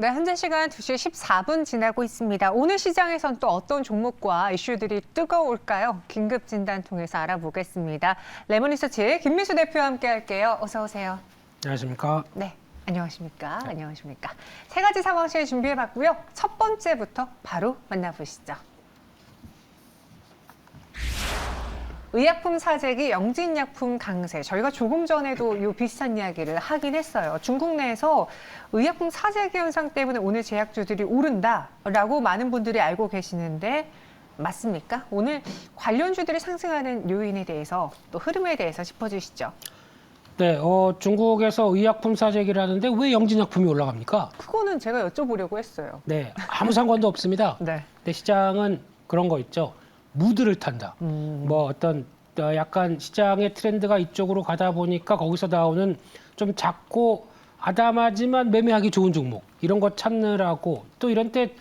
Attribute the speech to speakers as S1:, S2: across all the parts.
S1: 네, 현재 시간 2시 14분 지나고 있습니다. 오늘 시장에선 또 어떤 종목과 이슈들이 뜨거울까요? 긴급 진단 통해서 알아보겠습니다. 레몬리서치의 김미수 대표와 함께 할게요. 어서 오세요.
S2: 안녕하십니까.
S1: 네, 안녕하십니까? 안녕하십니까? 세 가지 상황실 준비해 봤고요. 첫 번째부터 바로 만나보시죠. 의약품 사재기 영진약품 강세. 저희가 조금 전에도 요 비슷한 이야기를 하긴 했어요. 중국 내에서 의약품 사재기 현상 때문에 오늘 제약주들이 오른다라고 많은 분들이 알고 계시는데 맞습니까? 오늘 관련주들이 상승하는 요인에 대해서 또 흐름에 대해서 짚어주시죠.
S2: 네, 어, 중국에서 의약품 사재기라는데 왜 영진약품이 올라갑니까?
S1: 그거는 제가 여쭤보려고 했어요.
S2: 네, 아무 상관도 없습니다.
S1: 네.
S2: 근데 시장은 그런 거 있죠. 무드를 탄다.
S1: 음.
S2: 뭐 어떤 어, 약간 시장의 트렌드가 이쪽으로 가다 보니까 거기서 나오는 좀 작고 아담하지만 매매하기 좋은 종목 이런 거 찾느라고 또 이런 때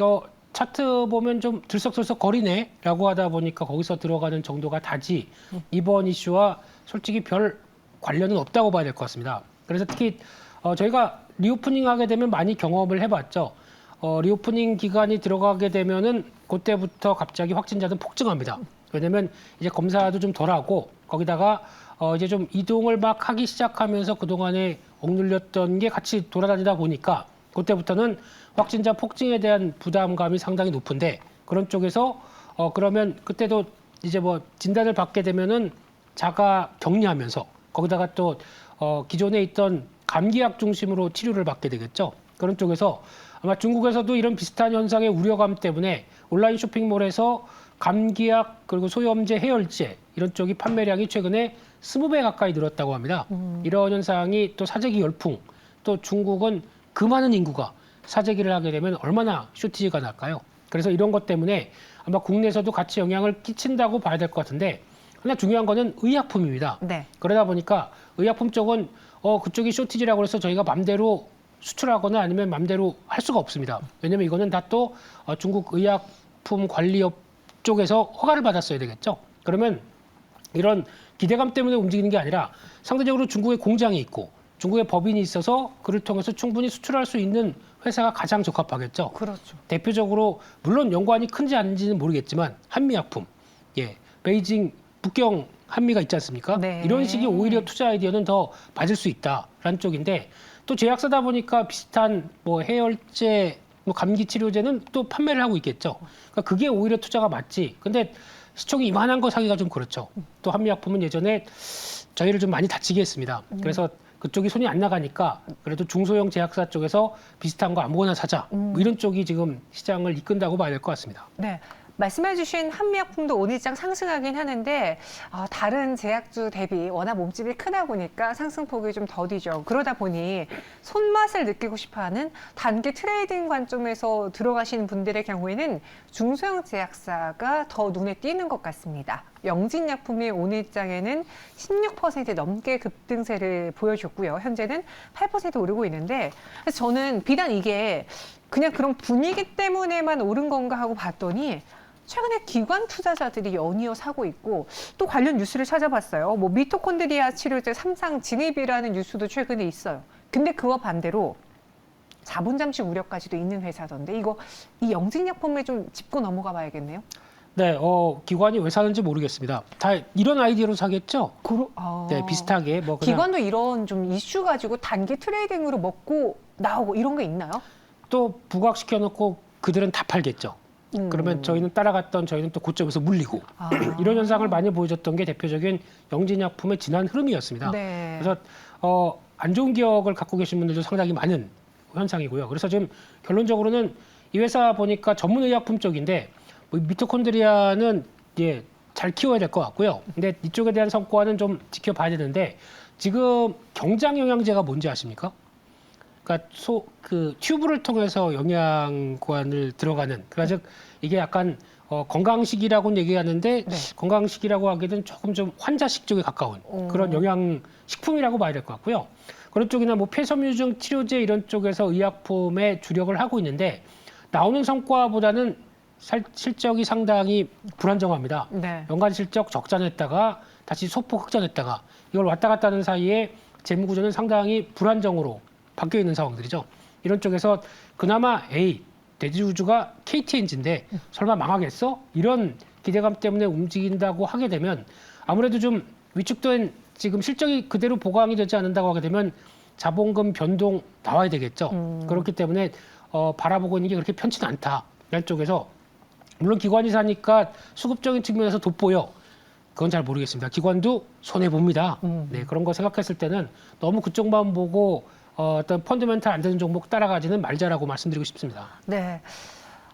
S2: 어, 차트 보면 좀 들썩들썩 거리네라고 하다 보니까 거기서 들어가는 정도가 다지 이번 이슈와 솔직히 별 관련은 없다고 봐야 될 것 같습니다. 그래서 특히 어, 저희가 리오프닝 하게 되면 많이 경험을 해봤죠. 어, 리오프닝 기간이 들어가게 되면은 그때부터 갑자기 확진자는 폭증합니다. 왜냐면 이제 검사도 좀 덜하고 거기다가 어, 이제 좀 이동을 막 하기 시작하면서 그 동안에 억눌렸던 게 같이 돌아다니다 보니까 그때부터는 확진자 폭증에 대한 부담감이 상당히 높은데 그런 쪽에서 어, 그러면 그때도 이제 뭐 진단을 받게 되면은 자가 격리하면서 거기다가 또 어, 기존에 있던 감기약 중심으로 치료를 받게 되겠죠. 그런 쪽에서 아마 중국에서도 이런 비슷한 현상의 우려감 때문에 온라인 쇼핑몰에서 감기약 그리고 소염제, 해열제 이런 쪽이 판매량이 최근에 20배 가까이 늘었다고 합니다. 이런 현상이 또 사재기 열풍, 또 중국은 그 많은 인구가 사재기를 하게 되면 얼마나 쇼티지가 날까요? 그래서 이런 것 때문에 아마 국내에서도 같이 영향을 끼친다고 봐야 될 것 같은데 하나 중요한 거는 의약품입니다.
S1: 네.
S2: 그러다 보니까 의약품 쪽은 어 그쪽이 쇼티지라고 해서 저희가 맘대로 수출하거나 아니면 맘대로 할 수가 없습니다. 왜냐면 이거는 다또 어, 중국 의약품 관리업 쪽에서 허가를 받았어야 되겠죠. 그러면 이런 기대감 때문에 움직이는 게 아니라 상대적으로 중국에 공장이 있고 중국에 법인이 있어서 그를 통해서 충분히 수출할 수 있는 회사가 가장 적합하겠죠.
S1: 그렇죠.
S2: 대표적으로 물론 연관이 큰지 아닌지는 모르겠지만 한미약품, 예, 베이징 북경 한미가 있지 않습니까?
S1: 네.
S2: 이런 식의 오히려 투자 아이디어는 더 맞을 수 있다라는 쪽인데 또 제약사다 보니까 비슷한 뭐 해열제, 뭐 감기 치료제는 또 판매를 하고 있겠죠. 그러니까 그게 오히려 투자가 맞지. 근데 시총이 이만한 거 사기가 좀 그렇죠. 또 한미약품은 예전에 저희를 좀 많이 다치게 했습니다. 그래서 그쪽이 손이 안 나가니까 그래도 중소형 제약사 쪽에서 비슷한 거 아무거나 사자. 뭐 이런 쪽이 지금 시장을 이끈다고 봐야 될 것 같습니다.
S1: 네. 말씀해주신 한미약품도 오늘장 상승하긴 하는데 어, 다른 제약주 대비 워낙 몸집이 크다 보니까 상승폭이 좀 더디죠. 그러다 보니 손맛을 느끼고 싶어하는 단기 트레이딩 관점에서 들어가시는 분들의 경우에는 중소형 제약사가 더 눈에 띄는 것 같습니다. 영진약품이 오늘장에는 16% 넘게 급등세를 보여줬고요. 현재는 8% 오르고 있는데 저는 비단 이게 그냥 그런 분위기 때문에만 오른 건가 하고 봤더니 최근에 기관 투자자들이 연이어 사고 있고 또 관련 뉴스를 찾아봤어요. 뭐 미토콘드리아 치료제 삼상 진입이라는 뉴스도 최근에 있어요. 근데 그와 반대로 자본 잠식 우려까지도 있는 회사던데 이거 이 영진약품에 좀 짚고 넘어가 봐야겠네요.
S2: 네, 어, 기관이 왜 사는지 모르겠습니다. 다 이런 아이디어로 사겠죠?
S1: 그러, 아.
S2: 네, 비슷하게 뭐 그냥
S1: 기관도 이런 좀 이슈 가지고 단기 트레이딩으로 먹고 나오고 이런 게 있나요?
S2: 또 부각시켜 놓고 그들은 다 팔겠죠.
S1: 음.
S2: 그러면 저희는 따라갔던 저희는 또 고점에서 물리고
S1: 아.
S2: 이런 현상을 많이 보여줬던 게 대표적인 영진약품의 지난 흐름이었습니다.
S1: 네.
S2: 그래서 어, 안 좋은 기억을 갖고 계신 분들도 상당히 많은 현상이고요. 그래서 지금 결론적으로는 이 회사 보니까 전문 의약품 쪽인데 뭐 미토콘드리아는 예, 잘 키워야 될 것 같고요. 근데 이쪽에 대한 성과는 좀 지켜봐야 되는데 지금 경장 영양제가 뭔지 아십니까? 그러니까 소 그 튜브를 통해서 영양관을 들어가는 그러니까 즉 이게 약간 어, 건강식이라고는 얘기하는데
S1: 네.
S2: 건강식이라고 하기에는 조금 좀 환자식 쪽에 가까운
S1: 오.
S2: 그런 영양 식품이라고 봐야 될 것 같고요. 그런 쪽이나 뭐 폐섬유증 치료제 이런 쪽에서 의약품에 주력을 하고 있는데 나오는 성과보다는 살, 실적이 상당히 불안정합니다.
S1: 네.
S2: 연간 실적 적자냈다가 다시 소폭 흑자냈다가 이걸 왔다 갔다 하는 사이에 재무 구조는 상당히 불안정으로 바뀌어 있는 상황들이죠. 이런 쪽에서 그나마 A 대지우주가 KTNG인데 설마 망하겠어? 이런 기대감 때문에 움직인다고 하게 되면 아무래도 좀 위축된 지금 실적이 그대로 보강이 되지 않는다고 하게 되면 자본금 변동 나와야 되겠죠.
S1: 음.
S2: 그렇기 때문에 어, 바라보고 있는 게 그렇게 편치는 않다. 이런 쪽에서 물론 기관이 사니까 수급적인 측면에서 돋보여. 그건 잘 모르겠습니다. 기관도 손해 봅니다.
S1: 음.
S2: 네, 그런 거 생각했을 때는 너무 그쪽만 보고 어, 어떤 펀드멘탈 안 되는 종목 따라가지는 말자라고 말씀드리고 싶습니다.
S1: 네.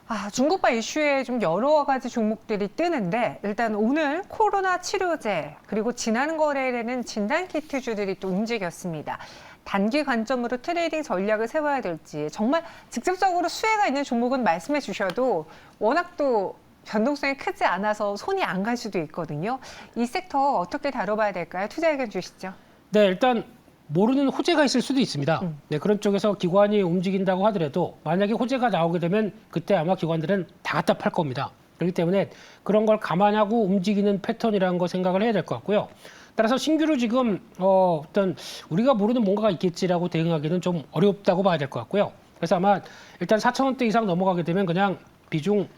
S1: 아, 중국발 이슈에 좀 여러 가지 종목들이 뜨는데 일단 오늘 코로나 치료제 그리고 지난 거래일에는 진단키트주들이 또 움직였습니다. 단기 관점으로 트레이딩 전략을 세워야 될지 정말 직접적으로 수혜가 있는 종목은 말씀해 주셔도 워낙 또 변동성이 크지 않아서 손이 안 갈 수도 있거든요. 이 섹터 어떻게 다뤄봐야 될까요? 투자 의견 주시죠.
S2: 네, 일단 모르는 호재가 있을 수도 있습니다.
S1: 음.
S2: 네, 그런 쪽에서 기관이 움직인다고 하더라도 만약에 호재가 나오게 되면 그때 아마 기관들은 다 갖다 팔 겁니다. 그렇기 때문에 그런 걸 감안하고 움직이는 패턴이라는 거 생각을 해야 될 것 같고요. 따라서 신규로 지금 어, 어떤 우리가 모르는 뭔가가 있겠지라고 대응하기는 좀 어렵다고 봐야 될 것 같고요. 그래서 아마 일단 4천 원대 이상 넘어가게 되면 그냥 비중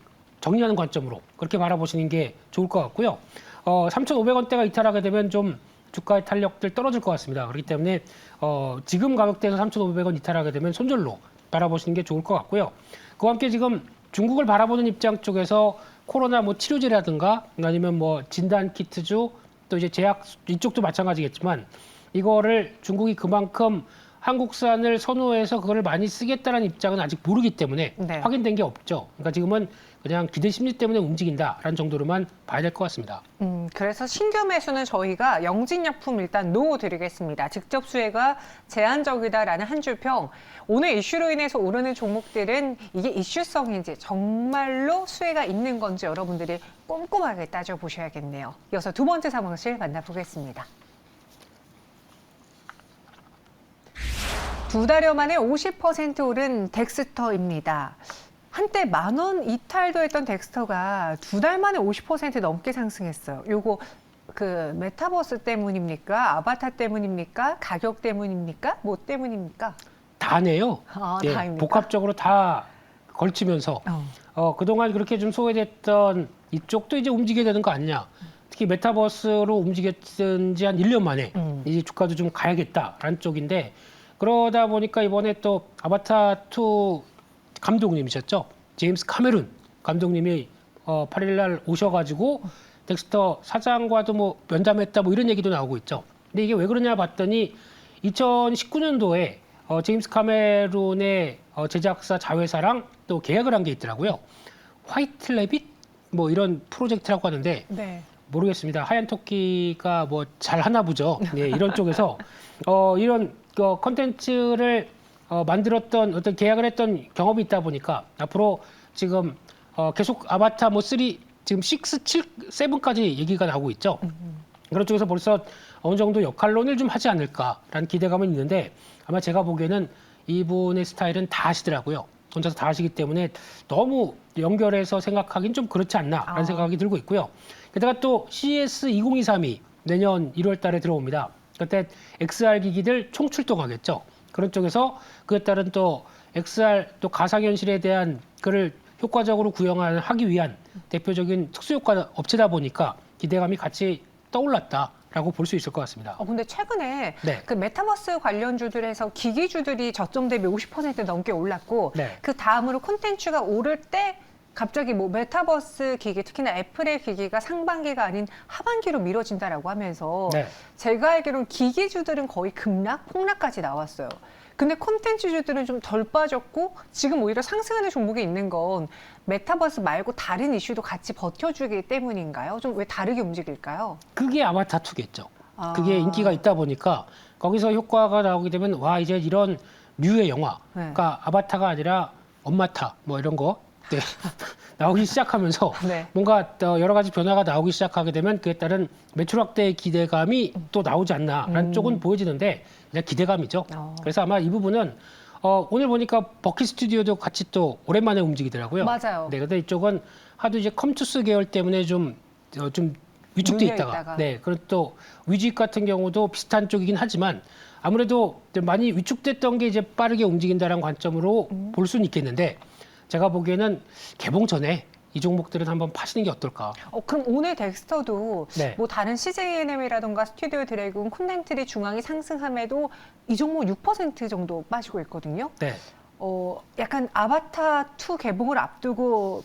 S2: 정리하는 관점으로 그렇게 바라보시는 게 좋을 것 같고요. 어, 3,500원대가 이탈하게 되면 좀 주가의 탄력들 떨어질 것 같습니다. 그렇기 때문에 어, 지금 가격대에서 3,500원 이탈하게 되면 손절로 바라보시는 게 좋을 것 같고요. 그와 함께 지금 중국을 바라보는 입장 쪽에서 코로나 뭐 치료제라든가 아니면 뭐 진단 키트주 또 이제 제약 이쪽도 마찬가지겠지만 이거를 중국이 그만큼 한국산을 선호해서 그거를 많이 쓰겠다는 입장은 아직 모르기 때문에
S1: 네.
S2: 확인된 게 없죠. 그러니까 지금은 그냥 기대 심리 때문에 움직인다라는 정도로만 봐야 될 것 같습니다.
S1: 음, 그래서 신규 매수는 저희가 영진약품 일단 노 드리겠습니다. 직접 수혜가 제한적이다라는 한 줄 평. 오늘 이슈로 인해서 오르는 종목들은 이게 이슈성인지 정말로 수혜가 있는 건지 여러분들이 꼼꼼하게 따져보셔야겠네요. 이어서 두 번째 상황실 만나보겠습니다. 두 달여 만에 50% 오른 덱스터입니다. 한때 만 원 이탈도 했던 덱스터가 두 달 만에 50% 넘게 상승했어요. 요거 그 메타버스 때문입니까? 아바타 때문입니까? 가격 때문입니까? 뭐 때문입니까?
S2: 다네요.
S1: 아,
S2: 예,
S1: 다입니까?
S2: 복합적으로 다 걸치면서
S1: 어.
S2: 어, 그동안 그렇게 좀 소외됐던 이쪽도 이제 움직여야 되는 거 아니냐. 특히 메타버스로 움직였던 지한 1년 만에
S1: 음.
S2: 이제 주가도 좀 가야겠다라는 쪽인데 그러다 보니까 이번에 또 아바타 2 감독님이셨죠. 제임스 카메룬 감독님이 어, 8일 날 오셔가지고 덱스터 사장과도 뭐 면담했다 뭐 이런 얘기도 나오고 있죠. 근데 이게 왜 그러냐 봤더니 2019년도에 어, 제임스 카메룬의 어, 제작사 자회사랑 또 계약을 한 게 있더라고요. 화이트 레빗 뭐 이런 프로젝트라고 하는데
S1: 네.
S2: 모르겠습니다. 하얀 토끼가 뭐 잘 하나 보죠. 네, 이런 쪽에서 어, 이런 그 컨텐츠를 어, 만들었던 어떤 계약을 했던 경험이 있다 보니까 앞으로 지금 어, 계속 아바타 뭐 3, 지금 6, 7, 7까지 얘기가 나오고 있죠. 그런 쪽에서 벌써 어느 정도 역할론을 좀 하지 않을까라는 기대감은 있는데 아마 제가 보기에는 이분의 스타일은 다 하시더라고요. 혼자서 다 하시기 때문에 너무 연결해서 생각하기는 좀 그렇지 않나라는
S1: 아.
S2: 생각이 들고 있고요. 게다가 또 CES 2023이 내년 1월 달에 들어옵니다. 그때 XR 기기들 총출동하겠죠. 그런 쪽에서 그에 따른 또 XR 또 가상현실에 대한 그를 효과적으로 구현하기 위한 대표적인 특수효과 업체다 보니까 기대감이 같이 떠올랐다 라고 볼 수 있을 것 같습니다.
S1: 어, 근데 최근에
S2: 네.
S1: 그 메타버스 관련주들에서 기기주들이 저점 대비 50% 넘게 올랐고
S2: 네.
S1: 그 다음으로 콘텐츠가 오를 때 갑자기 뭐 메타버스 기기 특히나 애플의 기기가 상반기가 아닌 하반기로 미뤄진다라고 하면서
S2: 네.
S1: 제가 알기로는 기기주들은 거의 급락, 폭락까지 나왔어요. 근데 콘텐츠주들은 좀 덜 빠졌고 지금 오히려 상승하는 종목이 있는 건 메타버스 말고 다른 이슈도 같이 버텨주기 때문인가요? 좀 왜 다르게 움직일까요?
S2: 그게 아바타 2겠죠.
S1: 아.
S2: 그게 인기가 있다 보니까 거기서 효과가 나오게 되면 와 이제 이런 류의 영화,
S1: 네.
S2: 그러니까 아바타가 아니라 엄마타 뭐 이런 거 네. 나오기 시작하면서
S1: 네.
S2: 뭔가 또 여러 가지 변화가 나오기 시작하게 되면 그에 따른 매출 확대의 기대감이 또 나오지 않나라는
S1: 음.
S2: 쪽은 보여지는데 그냥 기대감이죠.
S1: 어.
S2: 그래서 아마 이 부분은 어, 오늘 보니까 버킷 스튜디오도 같이 또 오랜만에 움직이더라고요.
S1: 맞아요.
S2: 네, 근데 이쪽은 하도 이제 컴투스 계열 때문에 좀, 어, 좀 위축돼 있다가,
S1: 있다가.
S2: 네 그리고 또 위직 같은 경우도 비슷한 쪽이긴 하지만 아무래도 좀 많이 위축됐던 게 이제 빠르게 움직인다는 관점으로
S1: 음.
S2: 볼 수는 있겠는데 제가 보기에는 개봉 전에 이 종목들은 한번 파시는 게 어떨까?
S1: 어, 그럼 오늘 덱스터도
S2: 네.
S1: 뭐 다른 CJNM이라던가 스튜디오 드래곤, 콘텐트리 중앙이 상승함에도 이 종목 6% 정도 빠지고 있거든요.
S2: 네.
S1: 어, 약간 아바타 2 개봉을 앞두고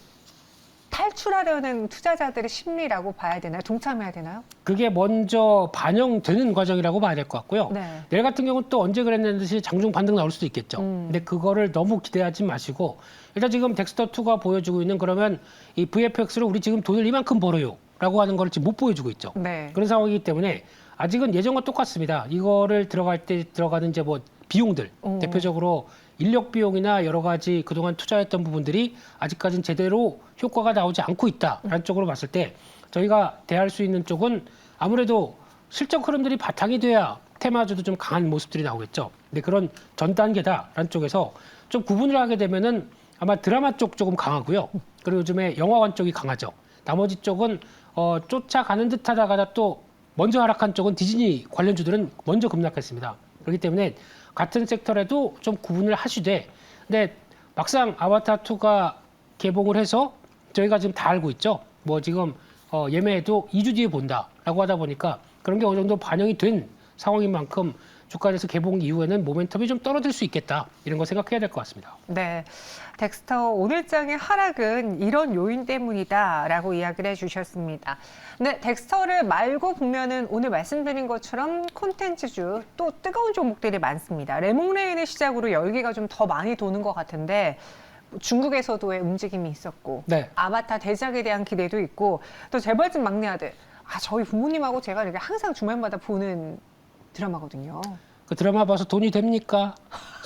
S1: 탈출하려는 투자자들의 심리라고 봐야 되나요? 동참해야 되나요?
S2: 그게 먼저 반영되는 과정이라고 봐야 될 것 같고요.
S1: 네.
S2: 내일 같은 경우는 또 언제 그랬냐는 듯이 장중 반등 나올 수도 있겠죠.
S1: 음.
S2: 근데 그거를 너무 기대하지 마시고 일단 지금 덱스터2가 보여주고 있는 그러면 이 VFX로 우리 지금 돈을 이만큼 벌어요. 라고 하는 걸 지금 못 보여주고 있죠.
S1: 네.
S2: 그런 상황이기 때문에 아직은 예전과 똑같습니다. 이거를 들어갈 때 들어가는 이제 뭐 비용들
S1: 오.
S2: 대표적으로 인력 비용이나 여러 가지 그동안 투자했던 부분들이 아직까지는 제대로 효과가 나오지 않고 있다라는 쪽으로 봤을 때 저희가 대할 수 있는 쪽은 아무래도 실적 흐름들이 바탕이 돼야 테마주도 좀 강한 모습들이 나오겠죠. 근데 그런 전 단계다라는 쪽에서 좀 구분을 하게 되면은 아마 드라마 쪽 조금 강하고요. 그리고 요즘에 영화관 쪽이 강하죠. 나머지 쪽은 어, 쫓아가는 듯 하다가 또 먼저 하락한 쪽은 디즈니 관련주들은 먼저 급락했습니다. 그렇기 때문에 같은 섹터라도 좀 구분을 하시되 근데 막상 아바타 2가 개봉을 해서 저희가 지금 다 알고 있죠. 뭐 지금 어, 예매해도 2주 뒤에 본다라고 하다 보니까 그런 게 어느 정도 반영이 된 상황인 만큼 주가에서 개봉 이후에는 모멘텀이 좀 떨어질 수 있겠다 이런 거 생각해야 될 것 같습니다.
S1: 네. 덱스터 오늘장의 하락은 이런 요인 때문이다라고 이야기를 해주셨습니다. 네, 덱스터를 말고 보면은 오늘 말씀드린 것처럼 콘텐츠주 또 뜨거운 종목들이 많습니다. 레몽레인을 시작으로 열기가 좀 더 많이 도는 것 같은데 중국에서도의 움직임이 있었고
S2: 네.
S1: 아바타 대작에 대한 기대도 있고 또 재벌집 막내 아들 아 저희 부모님하고 제가 이렇게 항상 주말마다 보는 드라마거든요.
S2: 그 드라마 봐서 돈이 됩니까?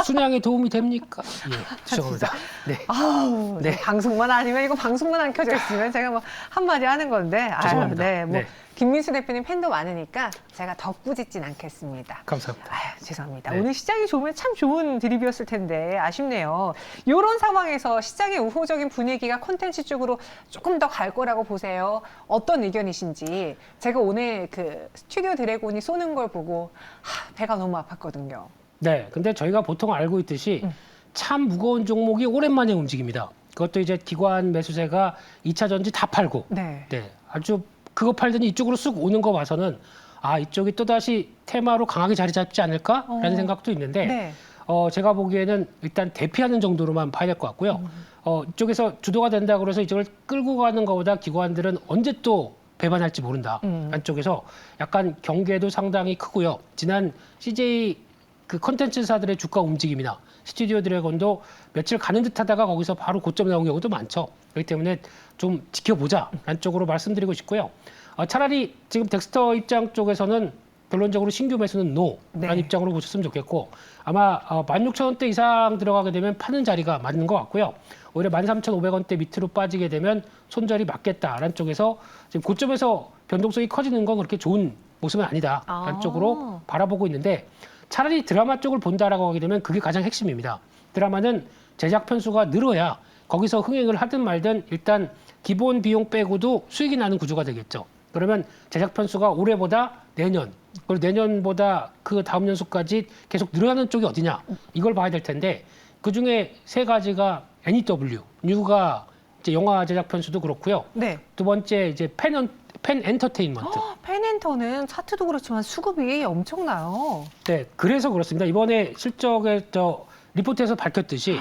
S2: 순양에 도움이 됩니까? 예, 죄송합니다. 네.
S1: 아우,
S2: 네.
S1: 네. 방송만 아니면 이거 방송만 안 켜져 있으면 제가 뭐 한마디 하는 건데. 아유,
S2: 죄송합니다.
S1: 네. 뭐
S2: 네.
S1: 김민수 대표님 팬도 많으니까 제가 더 꾸짖진 않겠습니다.
S2: 감사합니다.
S1: 아유, 죄송합니다.
S2: 네.
S1: 오늘 시장이 좋으면 참 좋은 드립이었을 텐데 아쉽네요. 이런 상황에서 시장의 우호적인 분위기가 콘텐츠 쪽으로 조금 더 갈 거라고 보세요. 어떤 의견이신지. 제가 오늘 그 스튜디오 드래곤이 쏘는 걸 보고 하, 배가 너무 아팠거든요.
S2: 네, 근데 저희가 보통 알고 있듯이
S1: 음.
S2: 참 무거운 종목이 오랜만에 움직입니다. 그것도 이제 기관 매수세가 2차 전지 다 팔고,
S1: 네.
S2: 네, 아주 그거 팔더니 이쪽으로 쑥 오는 거 봐서는 아 이쪽이 또 다시 테마로 강하게 자리 잡지 않을까라는
S1: 어.
S2: 생각도 있는데,
S1: 네.
S2: 어 제가 보기에는 일단 대피하는 정도로만 봐야 될 것 같고요.
S1: 음.
S2: 어 이쪽에서 주도가 된다 그래서 이쪽을 끌고 가는 것보다 기관들은 언제 또 배반할지 모른다.
S1: 음.
S2: 안쪽에서 약간 경계도 상당히 크고요. 지난 CJ 그 컨텐츠사들의 주가 움직임이나 스튜디오 드래곤도 며칠 가는 듯 하다가 거기서 바로 고점 나온 경우도 많죠. 그렇기 때문에 좀 지켜보자 라는 쪽으로 말씀드리고 싶고요. 어, 차라리 지금 덱스터 입장 쪽에서는 결론적으로 신규 매수는 노라는
S1: 네.
S2: 입장으로 보셨으면 좋겠고 아마 어, 16,000원대 이상 들어가게 되면 파는 자리가 맞는 것 같고요. 오히려 13,500원대 밑으로 빠지게 되면 손절이 맞겠다라는 쪽에서 지금 고점에서 변동성이 커지는 건 그렇게 좋은 모습은 아니다라는
S1: 아.
S2: 쪽으로 바라보고 있는데 차라리 드라마 쪽을 본다라고 하게 되면 그게 가장 핵심입니다. 드라마는 제작 편수가 늘어야 거기서 흥행을 하든 말든 일단 기본 비용 빼고도 수익이 나는 구조가 되겠죠. 그러면 제작 편수가 올해보다 내년 그리고 내년보다 그 다음 연수까지 계속 늘어나는 쪽이 어디냐 이걸 봐야 될 텐데 그 중에 세 가지가 NEW 뉴가 이제 영화 제작 편수도 그렇고요.
S1: 네.
S2: 두 번째 이제 팬, 엔- 팬 엔터테인먼트.
S1: 펜엔터는 차트도 그렇지만 수급이 엄청나요.
S2: 네, 그래서 그렇습니다. 이번에 실적에 저 리포트에서 밝혔듯이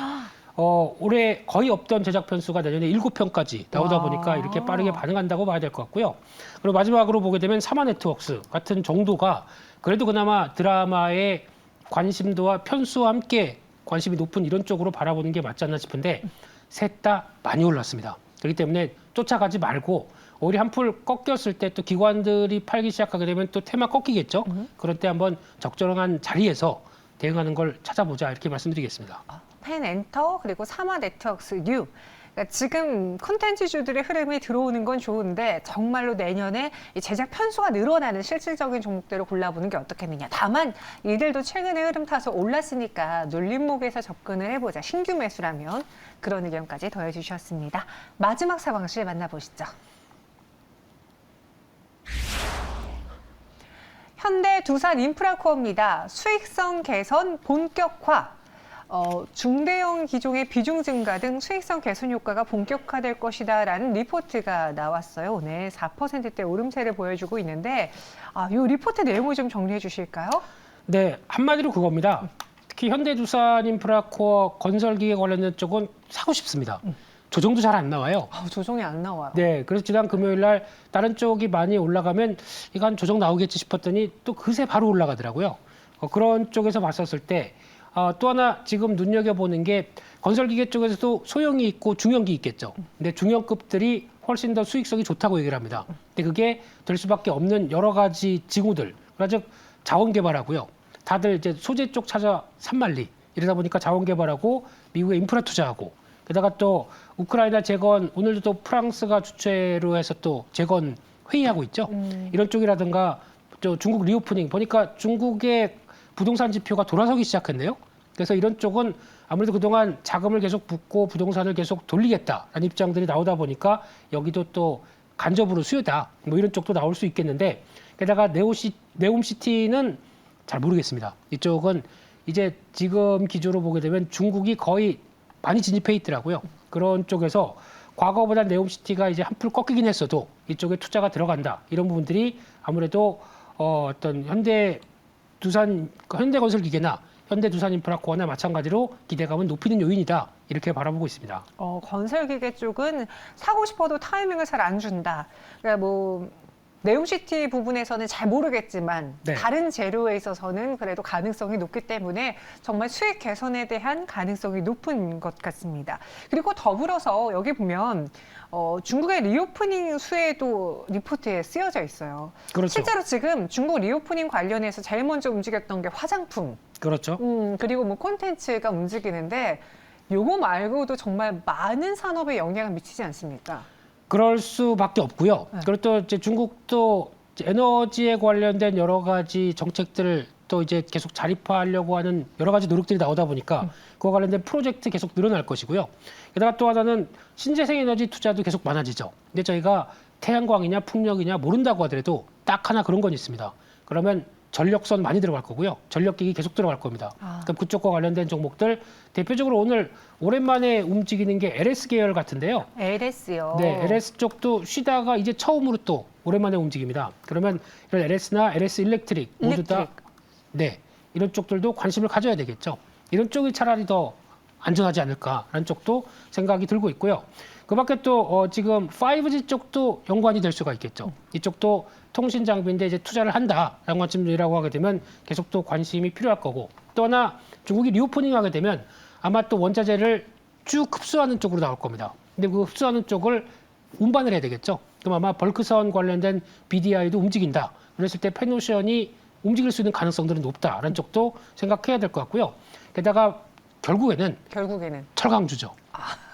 S2: 어, 올해 거의 없던 제작 편수가 내년에 7편까지 나오다
S1: 와.
S2: 보니까 이렇게 빠르게 반응한다고 봐야 될 것 같고요. 그리고 마지막으로 보게 되면 사마 네트워크스 같은 정도가 그래도 그나마 드라마의 관심도와 편수와 함께 관심이 높은 이런 쪽으로 바라보는 게 맞지 않나 싶은데 셋 다 많이 올랐습니다. 그렇기 때문에 쫓아가지 말고 오히려 한 풀 꺾였을 때 또 기관들이 팔기 시작하게 되면 또 테마 꺾이겠죠.
S1: 음.
S2: 그럴 때 한번 적절한 자리에서 대응하는 걸 찾아보자 이렇게 말씀드리겠습니다.
S1: 펜 엔터 그리고 사마 네트워크스 뉴. 그러니까 지금 콘텐츠주들의 흐름이 들어오는 건 좋은데 정말로 내년에 이 제작 편수가 늘어나는 실질적인 종목들을 골라보는 게 어떻겠느냐. 다만 이들도 최근에 흐름 타서 올랐으니까 눌림목에서 접근을 해보자. 신규 매수라면 그런 의견까지 더해주셨습니다. 마지막 상황실 만나보시죠. 현대 두산 인프라코어입니다. 수익성 개선 본격화. 어, 중대형 기종의 비중 증가 등 수익성 개선 효과가 본격화될 것이다라는 리포트가 나왔어요. 오늘 4%대 오름세를 보여주고 있는데 아, 이 리포트 내용을 좀 정리해 주실까요?
S2: 네, 한마디로 그겁니다. 특히 현대두산 인프라코어 건설기계 관련된 쪽은 사고 싶습니다. 조정도 잘 안 나와요.
S1: 아, 조정이 안 나와요.
S2: 네, 그래서 지난 금요일 날 다른 쪽이 많이 올라가면 이건 조정 나오겠지 싶었더니 또 그새 바로 올라가더라고요. 어, 그런 쪽에서 봤었을 때 어, 또 하나 지금 눈여겨보는 게 건설기계 쪽에서도 소형이 있고 중형기 있겠죠. 근데 중형급들이 훨씬 더 수익성이 좋다고 얘기를 합니다. 근데 그게 될 수밖에 없는 여러 가지 징후들. 그러니까 즉 자원 개발하고요. 다들 이제 소재 쪽 찾아 산만리 이러다 보니까 자원 개발하고 미국의 인프라 투자하고 게다가 또 우크라이나 재건 오늘도 또 프랑스가 주최로 해서 또 재건 회의하고 있죠.
S1: 음.
S2: 이런 쪽이라든가 또 중국 리오프닝 보니까 중국의 부동산 지표가 돌아서기 시작했네요. 그래서 이런 쪽은 아무래도 그동안 자금을 계속 붓고 부동산을 계속 돌리겠다라는 입장들이 나오다 보니까 여기도 또 간접으로 수요다 뭐 이런 쪽도 나올 수 있겠는데 게다가 네오시 네옴시티는 잘 모르겠습니다. 이쪽은 이제 지금 기조로 보게 되면 중국이 거의 많이 진입해 있더라고요. 그런 쪽에서 과거보다 네옴시티가 이제 한풀 꺾이긴 했어도 이쪽에 투자가 들어간다 이런 부분들이 아무래도 어, 어떤 현대 두산 현대건설 기계나 현대두산인프라코어나 마찬가지로 기대감은 높이는 요인이다 이렇게 바라보고 있습니다.
S1: 어, 건설 기계 쪽은 사고 싶어도 타이밍을 잘 안 준다. 그러니까 뭐 네옴시티 부분에서는 잘 모르겠지만
S2: 네.
S1: 다른 재료에 있어서는 그래도 가능성이 높기 때문에 정말 수익 개선에 대한 가능성이 높은 것 같습니다. 그리고 더불어서 여기 보면 어, 중국의 리오프닝 수혜도 리포트에 쓰여져 있어요.
S2: 그렇죠.
S1: 실제로 지금 중국 리오프닝 관련해서 제일 먼저 움직였던 게 화장품,
S2: 그렇죠.
S1: 음, 그리고 뭐 콘텐츠가 움직이는데 요거 말고도 정말 많은 산업에 영향을 미치지 않습니까?
S2: 그럴 수밖에 없고요.
S1: 네.
S2: 그리고 또 이제 중국도 에너지에 관련된 여러 가지 정책들을 또 이제 계속 자립화하려고 하는 여러 가지 노력들이 나오다 보니까 그와 관련된 프로젝트 계속 늘어날 것이고요. 게다가 또 하나는 신재생 에너지 투자도 계속 많아지죠. 근데 저희가 태양광이냐 풍력이냐 모른다고 하더라도 딱 하나 그런 건 있습니다. 그러면 전력선 많이 들어갈 거고요. 전력기기 계속 들어갈 겁니다.
S1: 아.
S2: 그럼 그쪽과 관련된 종목들 대표적으로 오늘 오랜만에 움직이는 게 LS 계열 같은데요.
S1: LS요.
S2: 네, LS 쪽도 쉬다가 이제 처음으로 또 오랜만에 움직입니다. 그러면 이런 LS나 LS 일렉트릭 모두 다. 네, 이런 쪽들도 관심을 가져야 되겠죠. 이런 쪽이 차라리 더 안전하지 않을까라는 쪽도 생각이 들고 있고요. 그 밖에 또 어, 지금 5G 쪽도 연관이 될 수가 있겠죠. 이쪽도 통신 장비인데 이제 투자를 한다라는 관점이라고 하게 되면 계속 또 관심이 필요할 거고 또 하나 중국이 리오프닝 하게 되면 아마 또 원자재를 쭉 흡수하는 쪽으로 나올 겁니다. 근데 그 흡수하는 쪽을 운반을 해야 되겠죠. 그럼 아마 벌크선 관련된 BDI도 움직인다. 그랬을 때 페노션이 움직일 수 있는 가능성들은 높다라는 쪽도 생각해야 될 것 같고요. 게다가 결국에는
S1: 결국에는.
S2: 철강주죠.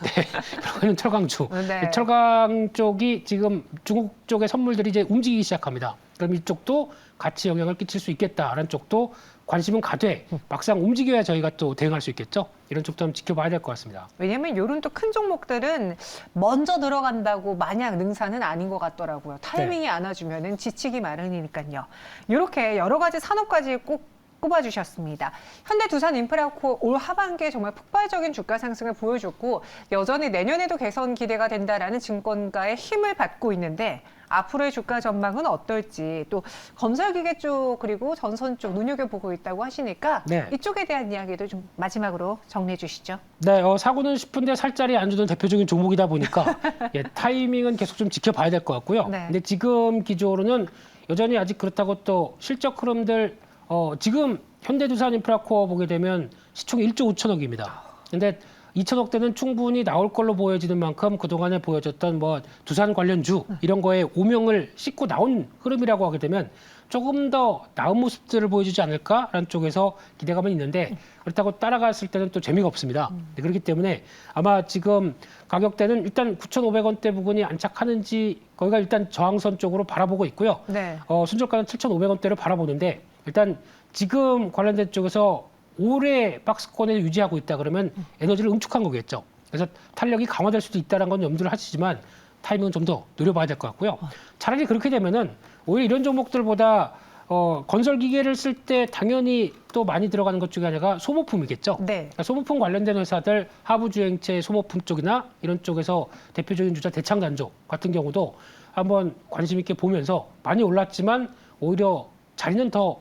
S2: 네, 결국에는 철강주.
S1: 네.
S2: 철강 쪽이 지금 중국 쪽의 선물들이 이제 움직이기 시작합니다. 그럼 이쪽도 같이 영향을 끼칠 수 있겠다라는 쪽도 관심은 가되 막상 움직여야 저희가 또 대응할 수 있겠죠. 이런 쪽도 한번 지켜봐야 될 것 같습니다.
S1: 왜냐면 요런 또 큰 종목들은 먼저 들어간다고 마냥 능사는 아닌 것 같더라고요. 타이밍이 안 와주면은 지치기 마련이니까요. 이렇게 여러 가지 산업까지 꼭 꼽아주셨습니다. 현대두산 인프라코 올 하반기에 정말 폭발적인 주가 상승을 보여줬고 여전히 내년에도 개선 기대가 된다라는 증권가의 힘을 받고 있는데 앞으로의 주가 전망은 어떨지 또 건설기계 쪽 그리고 전선 쪽 눈여겨보고 있다고 하시니까
S2: 네.
S1: 이쪽에 대한 이야기도 좀 마지막으로 정리해 주시죠.
S2: 네, 어, 사고는 싶은데 살자리 안 주는 대표적인 종목이다 보니까 예, 타이밍은 계속 좀 지켜봐야 될 것 같고요.
S1: 네.
S2: 근데 지금 기조로는 여전히 아직 그렇다고 또 실적 흐름들 어, 지금 현대두산 인프라코어 보게 되면 시총이 1조 5천억입니다. 근데 2천억 대는 충분히 나올 걸로 보여지는 만큼 그동안에 보여졌던 뭐 두산 관련주 이런 거에 오명을 씻고 나온 흐름이라고 하게 되면 조금 더 나은 모습들을 보여주지 않을까라는 쪽에서 기대감은 있는데 그렇다고 따라갔을 때는 또 재미가 없습니다. 네, 그렇기 때문에 아마 지금 가격대는 일단 9,500원대 부분이 안착하는지 거기가 일단 저항선 쪽으로 바라보고 있고요.
S1: 네.
S2: 어, 순저가는 7,500원대를 바라보는데 일단 지금 관련된 쪽에서 올해 박스권을 유지하고 있다 그러면 에너지를 응축한 거겠죠. 그래서 탄력이 강화될 수도 있다는 건 염두를 하시지만 타이밍은 좀 더 노려봐야 될 것 같고요. 차라리 그렇게 되면은 오히려 이런 종목들보다 어, 건설 기계를 쓸 때 당연히 또 많이 들어가는 것 중에 하나가 소모품이겠죠.
S1: 네.
S2: 그러니까 소모품 관련된 회사들 하부주행체 소모품 쪽이나 이런 쪽에서 대표적인 주자 대창단조 같은 경우도 한번 관심 있게 보면서 많이 올랐지만 오히려 자리는 더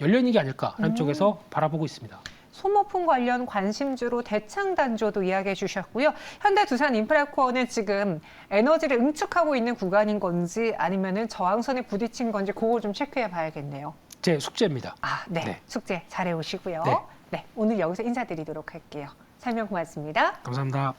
S2: 열려 있는 게 아닐까라는
S1: 음.
S2: 쪽에서 바라보고 있습니다.
S1: 소모품 관련 관심주로 대창단조도 이야기해 주셨고요. 현대두산 인프라코어는 지금 에너지를 응축하고 있는 구간인 건지 아니면은 저항선에 부딪힌 건지 그거 좀 체크해 봐야겠네요.
S2: 제 숙제입니다.
S1: 아, 네.
S2: 네.
S1: 숙제 잘해 오시고요.
S2: 네.
S1: 네. 오늘 여기서 인사드리도록 할게요. 설명 고맙습니다.
S2: 감사합니다.